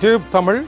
Tube Tamil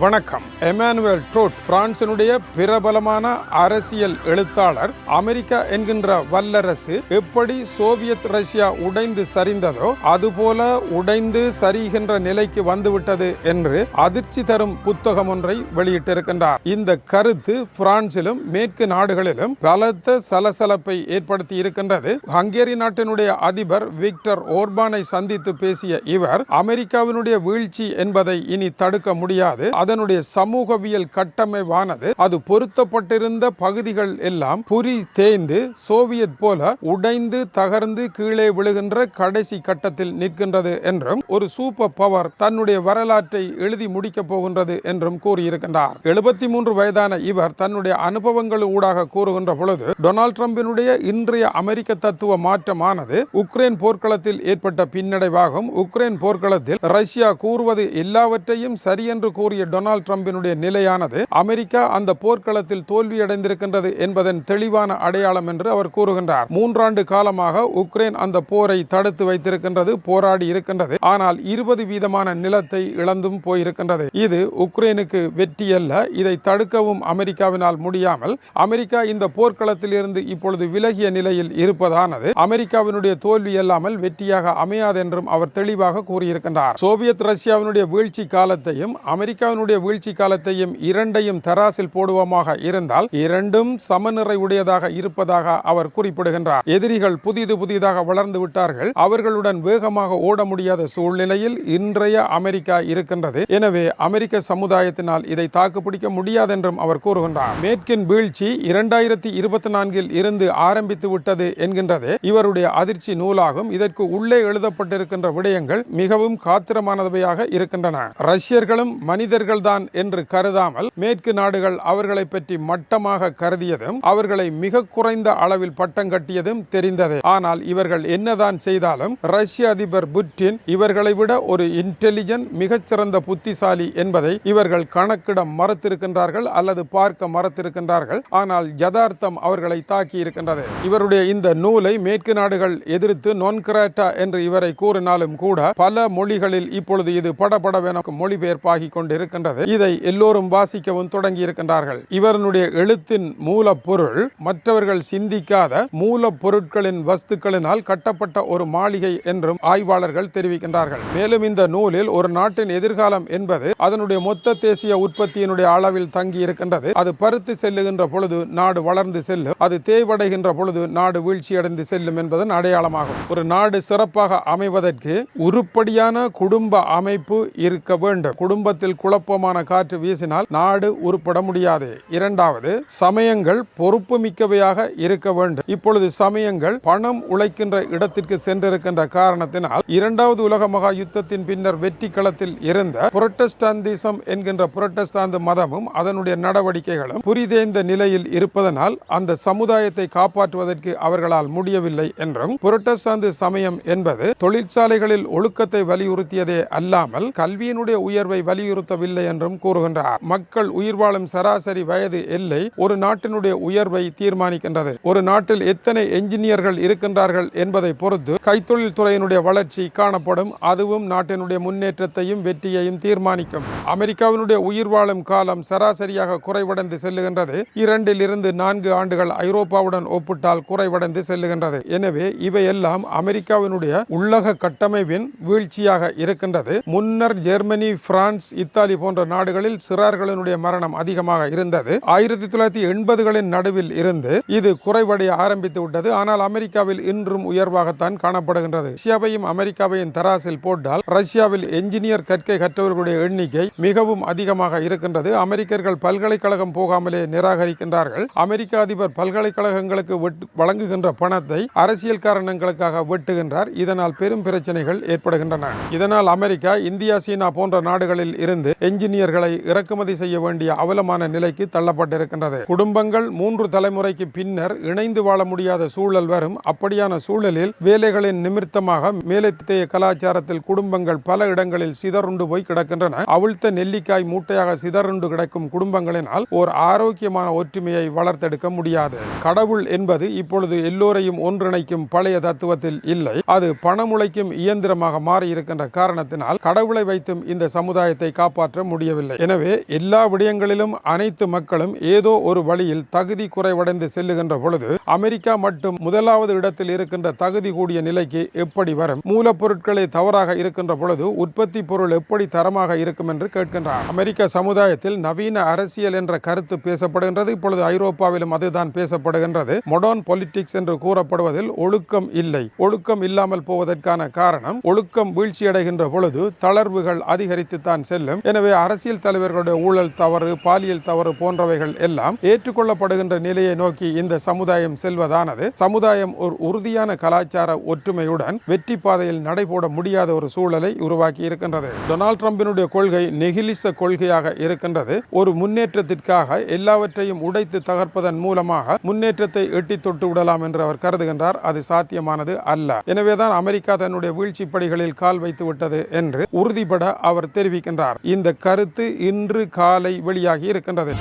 வணக்கம். Emmanuel ட்ரோட் பிரான்சினுடைய பிரபலமான அரசியல் எழுத்தாளர் அமெரிக்கா என்கின்ற வல்லரசு எப்படி சோவியத் ரஷ்யா உடைந்து சரிந்ததோ அதுபோல உடைந்து சரிகின்ற நிலைக்கு வந்துவிட்டது என்று அதிர்ச்சி தரும் புத்தகம் ஒன்றை வெளியிட்டிருக்கின்றார். இந்த கருத்து பிரான்சிலும் மேற்கு நாடுகளிலும் பலத்த சலசலப்பை ஏற்படுத்தி இருக்கின்றது ஹங்கேரி நாட்டினுடைய அதிபர் விக்டர் ஓர்பானை சந்தித்து பேசிய இவர் அமெரிக்காவினுடைய வீழ்ச்சி என்பதை இனி தடுக்க முடியாது அதனுடைய சமூகவியல் கட்டமைவானது அது பொருத்தப்பட்டிருந்த பகுதிகள் எல்லாம் புரி தேய்ந்து சோவியத் போல உடைந்து தகர்ந்து கீழே விழுகின்ற கடைசி கட்டத்தில் நிற்கின்றது என்றும் ஒரு சூப்பர் பவர் தன்னுடைய வரலாற்றை எழுதி முடிக்கப் போகின்றது என்றும் கூறியிருக்கின்றார். எழுபத்தி மூன்று வயதான இவர் தன்னுடைய அனுபவங்கள் ஊடாக கூறுகின்ற பொழுது டொனால்ட் ட்ரம்பினுடைய இன்றைய அமெரிக்க தத்துவ மாற்றமானது உக்ரைன் போர்க்களத்தில் ஏற்பட்ட பின்னடைவாகும். உக்ரைன் போர்க்களத்தில் ரஷ்யா கூறுவது எல்லாவற்றையும் சரியென்று கூறிய டொனால்ட் ட்ரம்பினுடைய நிலையானது அமெரிக்கா அந்த போர்க்களத்தில் தோல்வியடைந்திருக்கின்றது என்பதன் தெளிவான அடையாளம் என்று அவர் கூறுகின்றார். மூன்றாண்டு காலமாக உக்ரைன் அந்த போரை தடுத்து வைத்திருக்கின்றது போராடி இருக்கின்றது. ஆனால் இருபது வீதமான நிலத்தை இழந்தும் போயிருக்கின்றது. இது உக்ரைனுக்கு வெற்றி அல்ல இதை தடுக்கவும் அமெரிக்காவினால் முடியாமல் அமெரிக்கா இந்த போர்க்களத்தில் இருந்து இப்பொழுது விலகிய நிலையில் இருப்பதானது அமெரிக்காவினுடைய தோல்வி அல்லாமல் வெற்றியாக அமையாது என்றும் அவர் தெளிவாக கூறியிருக்கின்றார். சோவியத் ரஷ்யாவினுடைய வீழ்ச்சி காலத்தையும் அமெரிக்காவினுடைய வீழ்ச்சி காலத்தையும் இரண்டையும் தராசில் போடுவோமாக இருந்தால் இரண்டும் சமநிறை உடையதாக இருப்பதாக அவர் குறிப்பிடுகின்றார். எதிரிகள் புதிது புதிதாக வளர்ந்து விட்டார்கள். அவர்களுடன் வேகமாக ஓட முடியாத சூழ்நிலையில் இன்றைய அமெரிக்கா இருக்கின்றது. எனவே அமெரிக்க சமுதாயத்தினால் இதை தாக்குப்பிடிக்க முடியாது என்றும் அவர் கூறுகின்றார். மேற்கின் வீழ்ச்சி இரண்டாயிரத்தி இருபத்தி நான்கில் இருந்து ஆரம்பித்து விட்டது என்கின்றது. இவருடைய அதிர்ச்சி நூலாகும். இதற்கு உள்ளே எழுதப்பட்டிருக்கின்ற விடயங்கள் மிகவும் காத்திரமானவையாக இருக்கின்றன. ரஷ்யர்களும் மனிதர்கள் மனிதர்கள்தான் என்று கருதாமல் மேற்கு நாடுகள் அவர்களை பற்றி மட்டமாக கருதியதும் அவர்களை மிக குறைந்த அளவில் பட்டம் கட்டியதும் தெரிந்தது. ஆனால் இவர்கள் என்னதான் செய்தாலும் ரஷ்ய அதிபர் புட்டின் இவர்களை விட ஒரு இன்டெலிஜென்ட் மிகச்சிறந்த புத்திசாலி என்பதை இவர்கள் கணக்கிட மறத்திருக்கின்றார்கள் அல்லது பார்க்க மறத்திருக்கின்றார்கள். ஆனால் யதார்த்தம் அவர்களை தாக்கி இருக்கின்றது. இவருடைய இந்த நூலை மேற்கு நாடுகள் எதிர்த்து நொன்கிராட்டா என்று இவரை கூறினாலும் கூட பல மொழிகளில் இப்பொழுது இது படபடவென மொழிபெயர்ப்பாகி இருக்கின்றது. இதை எல்லோரும் வாசிக்கவும் தொடங்கி இருக்கின்றார்கள் இவருடைய எழுத்தின் மூலப்பொருள் மற்றவர்கள் சிந்திக்காத மூலப்பொருட்களின் வஸ்துக்களினால் கட்டப்பட்ட ஒரு மாளிகை என்றும் ஆய்வாளர்கள் தெரிவிக்கின்றார்கள். மேலும் இந்த நூலில் ஒரு நாட்டின் எதிர்காலம் என்பது அதனுடைய மொத்த தேசிய உற்பத்தியினுடைய அளவில் தங்கி இருக்கின்றது. அது பருத்து செல்லுகின்ற பொழுது நாடு வளர்ந்து செல்லும் அது தேய்வடைகின்ற பொழுது நாடு வீழ்ச்சியடைந்து செல்லும் என்பதன் அடையாளமாகும். ஒரு நாடு சிறப்பாக அமைவதற்கு உருப்படியான குடும்ப அமைப்பு இருக்க வேண்டும். குடும்பத்தில் குழப்ப குழப்பமான காற்று வீசினால் நாடு உருப்பட முடியாது இரண்டாவது சமயங்கள் பொறுப்பு மிக்கவையாக இருக்க வேண்டும். இப்பொழுது சமயங்கள் பணம் உழைக்கின்ற இடத்திற்கு சென்றிருக்கின்ற காரணத்தினால் இரண்டாவது உலக மகா யுத்தத்தின் பின்னர் வெற்றி களத்தில் இருந்த புரட்டஸ்டாந்திசம் என்கின்ற புரட்டஸ்தாந்து மதமும் அதனுடைய நடவடிக்கைகளும் புரிதேய்ந்த நிலையில் இருப்பதனால் அந்த சமுதாயத்தை காப்பாற்றுவதற்கு அவர்களால் முடியவில்லை என்றும் புரட்டஸ்தாந்து சமயம் என்பது தொழிற்சாலைகளில் ஒழுக்கத்தை வலியுறுத்தியதே அல்லாமல் கல்வியினுடைய உயர்வை வலியுறுத்தவில்லை என்றும் கூறுகின்றார். மக்கள் உயிர் வாழும் சராசரி வயது எல்லை ஒரு நாட்டினுடைய உயர்வை தீர்மானிக்கின்றது. ஒரு நாட்டில் எத்தனை என்ஜினியர்கள் இருக்கின்றார்கள் என்பதை பொறுத்து கைத்தொழில் துறையினுடைய வளர்ச்சி காணப்படும். அதுவும் நாட்டினுடைய முன்னேற்றத்தையும் வெற்றியையும் தீர்மானிக்கும். அமெரிக்காவினுடைய உயிர் வாழும் காலம் சராசரியாக குறைவடைந்து செல்லுகின்றது. இரண்டில் இருந்து நான்கு ஆண்டுகள் ஐரோப்பாவுடன் ஒப்பிட்டால் குறைவடைந்து செல்லுகின்றது. எனவே இவையெல்லாம் அமெரிக்காவினுடைய உள்ளக கட்டமைப்பின் வீழ்ச்சியாக இருக்கின்றது. முன்னர் ஜெர்மனி பிரான்ஸ் இத்தாலி போன்ற நாடுகளில் சிறார்களினுடைய மரணம் அதிகமாக இருந்தது. ஆயிரத்தி தொள்ளாயிரத்தி எண்பதுகளின் நடுவில் இருந்து இது குறைவடைய ஆரம்பித்து விட்டது. ஆனால் அமெரிக்காவில் இன்றும் உயர்வாகத்தான் காணப்படுகின்றது. ரஷ்யாவையும் அமெரிக்காவையும் தராசில் போட்டால் ரஷ்யாவில் என்ஜினியர் கற்கை கற்றவர்களுடைய எண்ணிக்கை மிகவும் அதிகமாக இருக்கின்றது. அமெரிக்கர்கள் பல்கலைக்கழகம் போகாமலே நிராகரிக்கின்றார்கள். அமெரிக்க அதிபர் பல்கலைக்கழகங்களுக்கு வழங்குகின்ற பணத்தை அரசியல் காரணங்களுக்காக வெட்டுகின்றார். இதனால் பெரும் பிரச்சனைகள் ஏற்படுகின்றன. இதனால் அமெரிக்கா இந்தியா சீனா போன்ற நாடுகளில் இருந்து இன்ஜினியர்களை இறக்குமதி செய்ய வேண்டிய அவலமான நிலைக்கு தள்ளப்பட்டிருக்கின்றது. குடும்பங்கள் மூன்று தலைமுறைக்கு பின்னர் இணைந்து வாழ முடியாத சூழல் வரும். அப்படியான சூழலில் வேலைகளின் நிமித்தமாக மேலத்தைய கலாச்சாரத்தில் குடும்பங்கள் பல இடங்களில் சிதறுண்டு போய் கிடக்கின்றன. அவிழ்த்த நெல்லிக்காய் மூட்டையாக சிதறுண்டு கிடக்கும் குடும்பங்களினால் ஓர் ஆரோக்கியமான ஒற்றுமையை வளர்த்தெடுக்க முடியாது. கடவுள் என்பது இப்பொழுது எல்லோரையும் ஒன்றிணைக்கும் பழைய தத்துவத்தில் இல்லை. அது பணமுளைக்கும் இயந்திரமாக மாறி இருக்கின்ற காரணத்தினால் கடவுளை வைத்தும் இந்த சமுதாயத்தை காப்பாற்ற முடியவில்லை. எனவே எல்லா விடயங்களிலும் அனைத்து மக்களும் ஏதோ ஒரு வழியில் தகுதி குறைவடைந்து செல்லுகின்ற பொழுது அமெரிக்கா மட்டும் முதலாவது இடத்தில் இருக்கின்ற தகுதி கூடிய நிலைக்கு எப்படி வரும்? மூலப்பொருட்களை தவறாக இருக்கின்ற பொழுது உற்பத்தி பொருள் எப்படி தரமாக இருக்கும் என்று கேட்கின்றார். அமெரிக்க சமுதாயத்தில் நவீன அரசியல் என்ற கருத்து பேசப்படுகின்றது. இப்பொழுது ஐரோப்பாவிலும் அதுதான் பேசப்படுகின்றது. மொடர்ன் பொலிட்டிக்ஸ் என்று கூறப்படுவதில் ஒழுக்கம் இல்லை. ஒழுக்கம் இல்லாமல் போவதற்கான காரணம் ஒழுக்கம் வீழ்ச்சியடைகின்ற பொழுது தளர்வுகள் அதிகரித்து தான் செல்லும். எனவே அரசியல் தலைவர்களுடைய ஊழல் தவறு பாலியல் தவறு போன்றவைகள் எல்லாம் ஏற்றுக்கொள்ளப்படுகின்ற நிலையை நோக்கி இந்த சமுதாயம் செல்வதானது. சமுதாயம் ஒரு உறுதியான கலாச்சார ஒற்றுமையுடன் வெற்றி பாதையில் நடைபோட முடியாத ஒரு சூழலை உருவாக்கி இருக்கின்றது. டொனால்ட் ட்ரம்பினுடைய கொள்கை நெகிழிச கொள்கையாக இருக்கின்றது. ஒரு முன்னேற்றத்திற்காக எல்லாவற்றையும் உடைத்து தகர்ப்பதன் மூலமாக முன்னேற்றத்தை எட்டி தொட்டு விடலாம் என்று அவர் கருதுகின்றார். அது சாத்தியமானது அல்ல. எனவேதான் அமெரிக்கா தன்னுடைய வீழ்ச்சி படிகளில் கால் வைத்து விட்டது என்று உறுதிபட அவர் தெரிவிக்கின்றார். இந்த கருத்து இன்று காலை வெளியாகி இருக்கின்றது.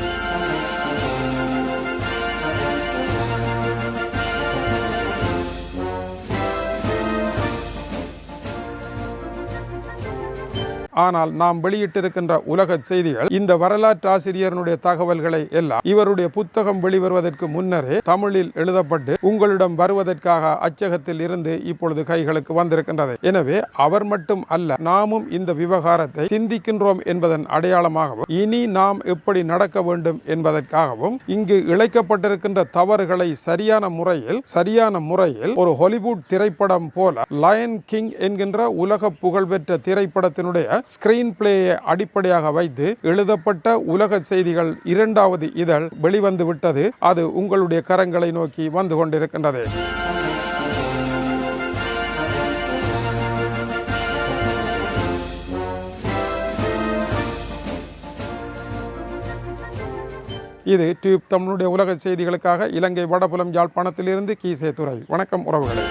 ஆனால் நாம் வெளியிட்டிருக்கின்ற உலக செய்திகள் இந்த வரலாற்று ஆசிரியருடைய தகவல்களை எல்லாம் இவருடைய புத்தகம் வெளிவருவதற்கு முன்னரே தமிழில் எழுதப்பட்டு உங்களிடம் வருவதற்காக அச்சகத்தில் இருந்து இப்பொழுது கைகளுக்கு வந்திருக்கின்றது. எனவே அவர் மட்டும் அல்ல நாமும் இந்த விவகாரத்தை சிந்திக்கின்றோம் என்பதன் அடையாளமாகவும் இனி நாம் எப்படி நடக்க வேண்டும் என்பதற்காகவும் இங்கு இழைக்கப்பட்டிருக்கின்ற தவறுகளை சரியான முறையில் சரியான முறையில் ஒரு ஹாலிவுட் திரைப்படம் போல லயன் கிங் என்கின்ற உலக புகழ்பெற்ற திரைப்படத்தினுடைய ஸ்கிரீன் பிளேயை அடிப்படையாக வைத்து எழுதப்பட்ட உலக செய்திகள் இரண்டாவது இதழ் வெளிவந்து விட்டது. அது உங்களுடைய கரங்களை நோக்கி வந்து கொண்டிருக்கின்றது. இது டியூப் தமிழுடைய உலக செய்திகளுக்காக இலங்கை வடபுலம் யாழ்ப்பாணத்திலிருந்து கீசே துறை வணக்கம் உறவுகளே.